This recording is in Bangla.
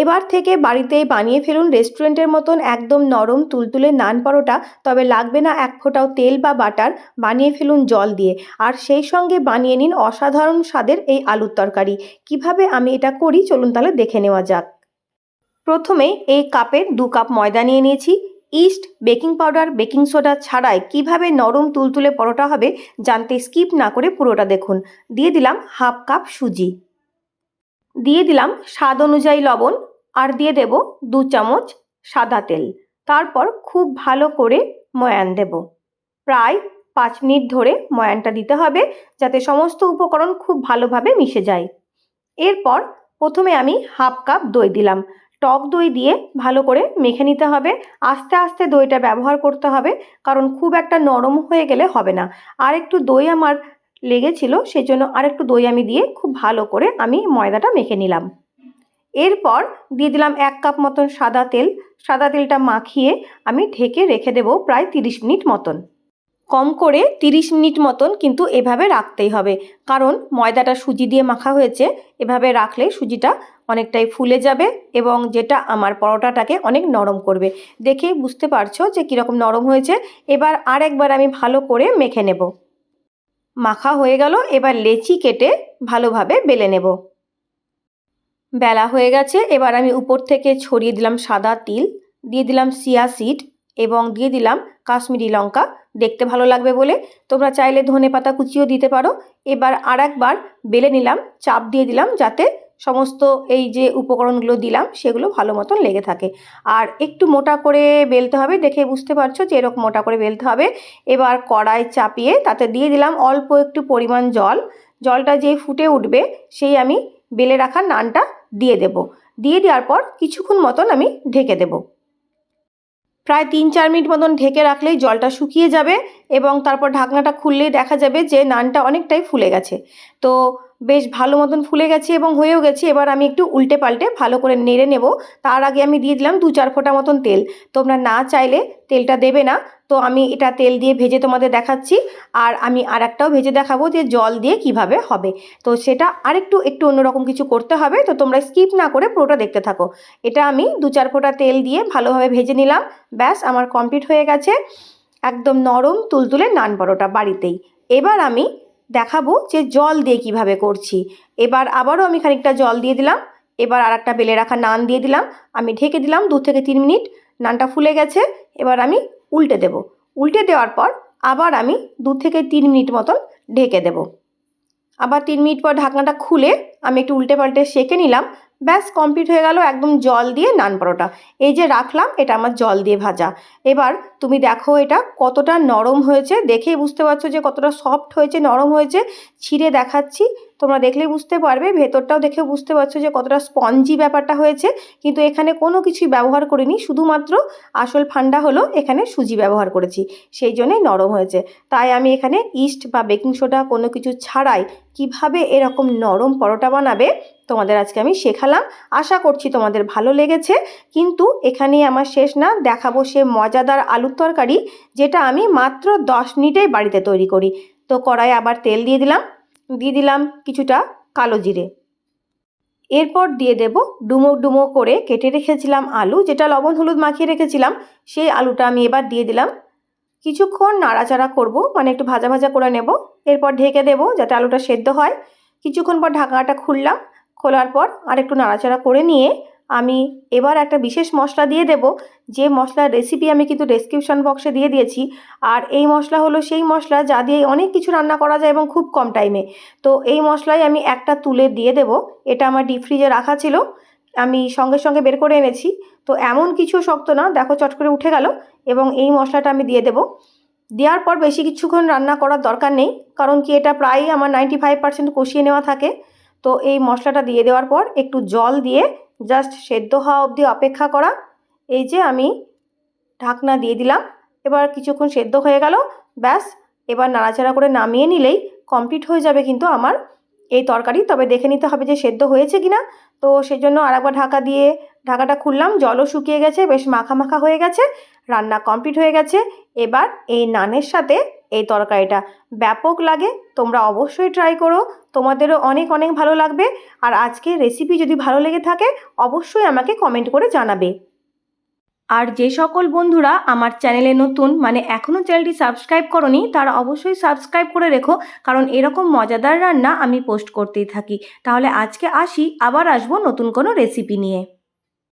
এবার থেকে বাড়িতেই বানিয়ে ফেলুন রেস্টুরেন্টের মতন একদম নরম তুলতুলে নান পরোটা, তবে লাগবে না এক ফোঁটাও তেল বা বাটার। বানিয়ে ফেলুন জল দিয়ে। আর সেই সঙ্গে বানিয়ে নিন অসাধারণ স্বাদের এই আলুর তরকারি। কীভাবে আমি এটা করি চলুন তাহলে দেখে নেওয়া যাক। প্রথমে এই কাপের দু কাপ ময়দা নিয়ে নিয়েছি। Yeast, baking powder, baking soda ছাড়াই কীভাবে নরম তুলতুলে পরোটা হবে জানতে স্কিপ না করে পুরোটা দেখুন। দিয়ে দিলাম হাফ কাপ সুজি। দিয়ে দিলাম স্বাদ অনুযায়ী লবণ। আর দিয়ে দেব দু চামচ সাদা তেল। তারপর খুব ভালো করে ময়ান দেব। প্রায় পাঁচ মিনিট ধরে ময়ানটা দিতে হবে যাতে সমস্ত উপকরণ খুব ভালোভাবে মিশে যায়। এরপর প্রথমে আমি হাফ কাপ দই দিলাম। টক দই দিয়ে ভালো করে মেখে নিতে হবে। আস্তে আস্তে দইটা ব্যবহার করতে হবে, কারণ খুব একটা নরম হয়ে গেলে হবে না। আর একটু দই আমার লেগেছিল সেই জন্য আর একটু দই আমি দিয়ে খুব ভালো করে আমি ময়দাটা মেখে নিলাম। এরপর দিয়ে দিলাম এক কাপ মতন সাদা তেল। সাদা তেলটা মাখিয়ে আমি ঢেকে রেখে দেবো প্রায় তিরিশ মিনিট মতন। কম করে তিরিশ মিনিট মতন কিন্তু এভাবে রাখতেই হবে। কারণ ময়দাটা সুজি দিয়ে মাখা হয়েছে, এভাবে রাখলে সুজিটা অনেকটাই ফুলে যাবে এবং যেটা আমার পরোটাটাকে অনেক নরম করবে। দেখে বুঝতে পারছ যে কীরকম নরম হয়েছে? এবার আর একবার আমি ভালো করে মেখে নেব। মাখা হয়ে গেল, এবার লেচি কেটে ভালোভাবে বেলে নেব। বেলা হয়ে গেছে, এবার আমি উপর থেকে ছড়িয়ে দিলাম সাদা তিল, দিয়ে দিলাম সিয়া সিড এবং দিয়ে দিলাম কাশ্মীরি লঙ্কা। দেখতে ভালো লাগবে বলে। তোমরা চাইলে ধনে পাতা কুচিও দিতে পারো। এবার আর একবার বেলে নিলাম, চাপ দিয়ে দিলাম যাতে সমস্ত এই যে উপকরণগুলো দিলাম, সেগুলো ভালো মতন লেগে থাকে। আর একটু মোটা করে বেলতে হবে, দেখে বুঝতে পারছ যে এরকম মোটা করে বেলতে হবে। এবার কড়াই চাপিয়ে তাতে দিয়ে দিলাম অল্প একটু পরিমাণ জল। জলটা যে ফুটে উঠবে, সেই আমি বেলে রাখা নানটা দিয়ে দেব। দিয়ে দেওয়ার পর কিছুক্ষণ মতন আমি ঢেকে দেব। প্রায় তিন চার মিনিট মতন ঢেকে রাখলেই জলটা শুকিয়ে যাবে এবং তারপর ঢাকনাটা খুললেই দেখা যাবে যে নানটা অনেকটাই ফুলে গেছে। তো বেশ ভালো মতন ফুলে গেছে এবং হয়েও গেছে। এবার আমি একটু উল্টে পাল্টে ভালো করে নেড়ে নেব। তার আগে আমি দিয়ে দিলাম দু চার ফোঁটা মতন তেল। তোমরা না চাইলে তেলটা দেবে না। তো আমি এটা তেল দিয়ে ভেজে তোমাদের দেখাচ্ছি। আর আমি আর একটাও ভেজে দেখাবো যে জল দিয়ে কীভাবে হবে। তো সেটা আরেকটু, একটু অন্যরকম কিছু করতে হবে। তো তোমরা স্কিপ না করে পুরোটা দেখতে থাকো। এটা আমি দু চার ফোঁটা তেল দিয়ে ভালোভাবে ভেজে নিলাম। ব্যাস, আমার কমপ্লিট হয়ে গেছে। একদম নরম তুলতুলে নান পরোটা বাড়িতেই। এবার আমি দেখাবো যে জল দিয়ে কীভাবে করছি। এবার আবারও আমি খানিকটা জল দিয়ে দিলাম। এবার আর একটা বেলে রাখা নান দিয়ে দিলাম। আমি ঢেকে দিলাম দু থেকে তিন মিনিট। নানটা ফুলে গেছে। এবার আমি উল্টে দেব। উল্টে দেওয়ার পর আবার আমি দু থেকে তিন মিনিট মতন ঢেকে দেব। আবার তিন মিনিট পর ঢাকনাটা খুলে আমি একটু উল্টে পাল্টে সেঁকে নিলাম। ব্যাস কমপ্লিট হয়ে গেল একদম জল দিয়ে নান পরোটা। এই যে রাখলাম, এটা আমার জল দিয়ে ভাজা। এবার তুমি দেখো এটা কতটা নরম হয়েছে, দেখেই বুঝতে পারছ যে কতটা সফট হয়েছে, নরম হয়েছে। ছিঁড়ে দেখাচ্ছি। তোমরা দেখলেই বুঝতে পারবে, ভেতরটাও দেখে বুঝতে পারছ যে কতটা স্পঞ্জি ব্যাপারটা হয়েছে। কিন্তু এখানে কোনো কিছুই ব্যবহার করিনি, শুধুমাত্র আসল ফান্ডা হলো এখানে সুজি ব্যবহার করেছি, সেই জন্যই নরম হয়েছে। তাই আমি এখানে ইস্ট বা বেকিং সোডা কোনো কিছু ছাড়াই কীভাবে এরকম নরম পরোটা বানাবে, তোমাদের আজকে আমি শেখালাম। আশা করছি তোমাদের ভালো লেগেছে, কিন্তু এখানেই আমার শেষ না, দেখাবো সে মজাদার আলুর তরকারি, যেটা আমি মাত্র দশ মিনিটেই বাড়িতে তৈরি করি। তো কড়াই আবার তেল দিয়ে দিলাম। দিয়ে দিলাম কিছুটা কালো জিরে। এরপর দিয়ে দেব ডুমো ডুমো করে কেটে রেখেছিলাম আলু, যেটা লবণ হলুদ মাখিয়ে রেখেছিলাম, সেই আলুটা আমি এবার দিয়ে দিলাম। কিছুক্ষণ নাড়াচাড়া করব মানে একটু ভাজা ভাজা করে নেব। এরপর ঢেকে দেব যাতে আলুটা সেদ্ধ হয়। কিছুক্ষণ পর ঢাকাটা খুললাম, খোলার পর আর একটু নাড়াচাড়া করে নিয়ে আমি এবার একটা বিশেষ মশলা দিয়ে দেব। যে মশলার রেসিপি আমি কিন্তু ডেসক্রিপশন বক্সে দিয়ে দিয়েছি। আর এই মশলা হলো সেই মশলা যা দিয়ে অনেক কিছু রান্না করা যায় এবং খুব কম টাইমে তো এই মশলাই আমি একটা তুলে দিয়ে দেব। এটা আমার ডিপ ফ্রিজে রাখা ছিল। আমি সঙ্গে সঙ্গে বের করে এনেছি। তো এমন কিছু শক্ত না, দেখো চট করে উঠে গেল। এবং এই মশলাটা আমি দিয়ে দেব। দেওয়ার পর বেশি কিছুক্ষণ রান্না করার দরকার নেই। কারণ কি এটা প্রায়ই আমার নাইনটি ফাইভ পার্সেন্ট কষিয়ে নেওয়া থাকে। তো এই মশলাটা দিয়ে দেওয়ার পর একটু জল দিয়ে জাস্ট সেদ্ধ হওয়া অবধি অপেক্ষা করা। এই যে আমি ঢাকনা দিয়ে দিলাম। এবার কিছুক্ষণ সেদ্ধ হয়ে গেল। ব্যাস, এবার নাড়াচাড়া করে নামিয়ে নিলেই কমপ্লিট হয়ে যাবে কিন্তু আমার এই তরকারি। তবে দেখে নিতে হবে যে সেদ্ধ হয়েছে কি না তো সেজন্য আরেকবার ঢাকা দিয়ে, ঢাকাটা খুললাম। জলও শুকিয়ে গেছে, বেশ মাখা মাখা হয়ে গেছে। রান্না কমপ্লিট হয়ে গেছে। এবার এই নানের সাথে এই তরকারিটা। ব্যাপক লাগে, তোমরা অবশ্যই ট্রাই করো। তোমাদেরও অনেক অনেক ভালো লাগবে। আর আজকের রেসিপি যদি ভালো লেগে থাকে, অবশ্যই আমাকে কমেন্ট করে জানাবে। আর যে সকল বন্ধুরা আমার চ্যানেলে নতুন মানে এখনও চ্যানেলটি সাবস্ক্রাইব করনি, তারা অবশ্যই সাবস্ক্রাইব করে রেখো, কারণ এরকম মজাদার রান্না আমি পোস্ট করতেই থাকি। তাহলে আজকে আসি, আবার আসব নতুন কোনো রেসিপি নিয়ে।